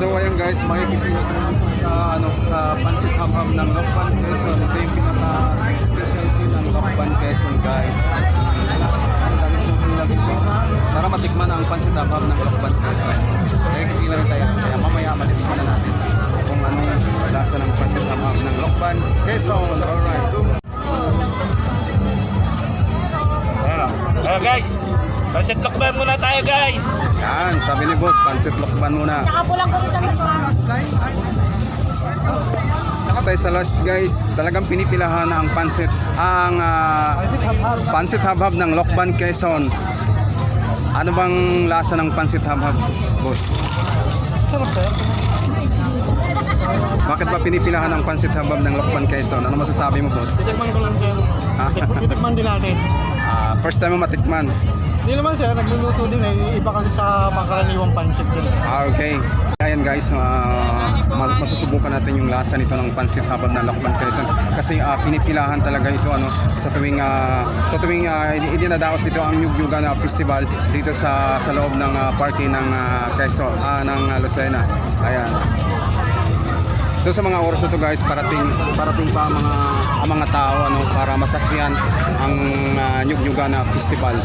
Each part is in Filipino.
So ayun guys, naman po sa, ano, sa Pansit Hamham ng Lokban Quezon. Ito yung pinaka-specialty ng Lokban Quezon guys. Ang dami po dito. Para matikman ang Pansit Hamham ng Lokban Quezon. Kaya kipila rin tayo. Kaya mamaya malitikman na natin kung anong lasa ng Pansit Hamham ng Lokban Quezon. Alright. Ayan o. Ayan guys. Pancit lokban muna tayo guys. Yan, sabi ni boss, Pansit Lokban muna. Saka pulang sa restaurant. Saka tayo sa last guys, talagang pinipilahan ang pansit, ang ah, pansit habhab ng Lokban Quezon. Ano bang lasa ng pansit habhab, boss? Sarap sir. Bakit ba pinipilahan ang pansit habhab ng Lokban Quezon? Ano masasabi mo, boss? Titikman ko lang sir. Titikman din natin. Ah, first time mo matikman. Hindi naman sir, nagluluto din eh. Iba kasi sa pangkaraniwang pancit yun. Ah, okay. Ayan guys, ma- masusubukan natin yung lasa nito ng pansit habab ng Lokban Quezon kasi ah, pinipilahan talaga ito ano sa tuwing ah, sa tuwing uh, idinadaos dito ang Nyugyugan ah, Festival dito sa sa loob ng ah, parking ng ah, Quezon ah, ng Lucena. Ayan. So sa mga oras na to guys, parating parating pa mga ang mga tao ano para masaksihan ang uh, Nyugyugan ah, Festival.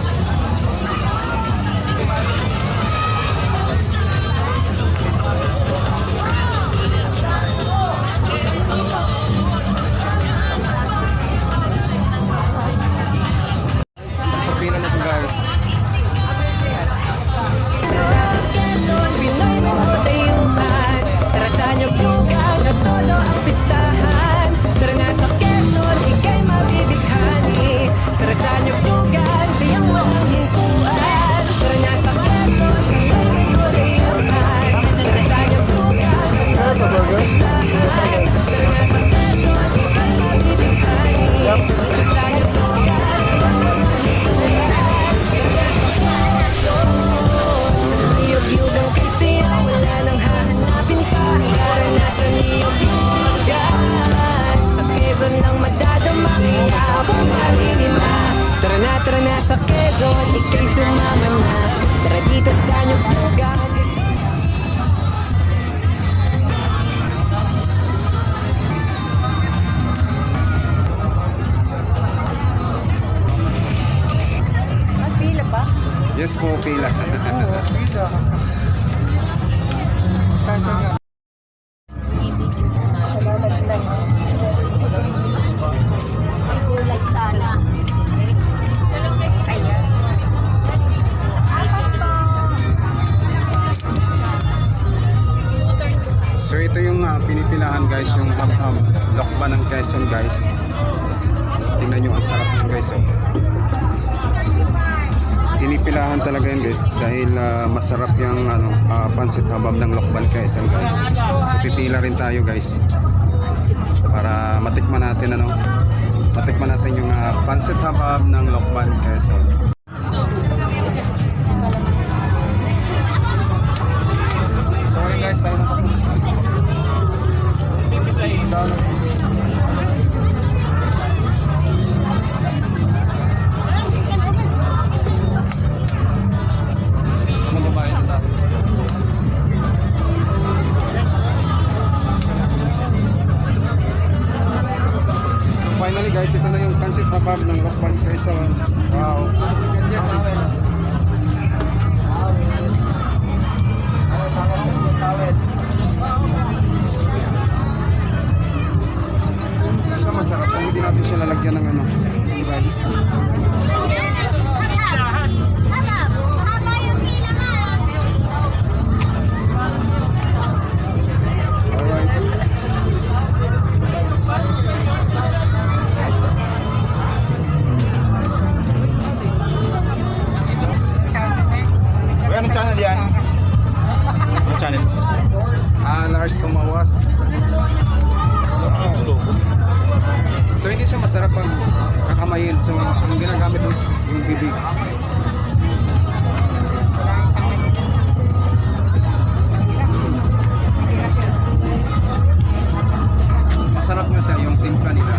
Todo ang pistahan Tara na, sa Quezon Ika'y sumama na Tara dito sa niyog-yugan Pila pa? Yes po, pila. Kulay ito yung ah, pinipilahan guys, yung ham-ham. Lokban ng Quezon guys. Tingnan nyo ang sarap ng guys. Oh. Pinipilahan talaga yan guys dahil ah, masarap yung ano, ah, pansit habab ng Lokban Quezon guys. So pipila rin tayo guys para matikman natin ano matikman natin yung ah, pansit habab ng Lokban Quezon. Guys, ito na yung pancit habab ng Lokban Quezon. Wow. Siya masarap hindi natin siya lalagyan ng ano, guys. Anong channel yan? Anong channel? Ah, Lars Sumawas. So hindi siya masarap ang kakamayin. So ang ginagamit is yung bibig. Masarap nga siya yung timpla nila.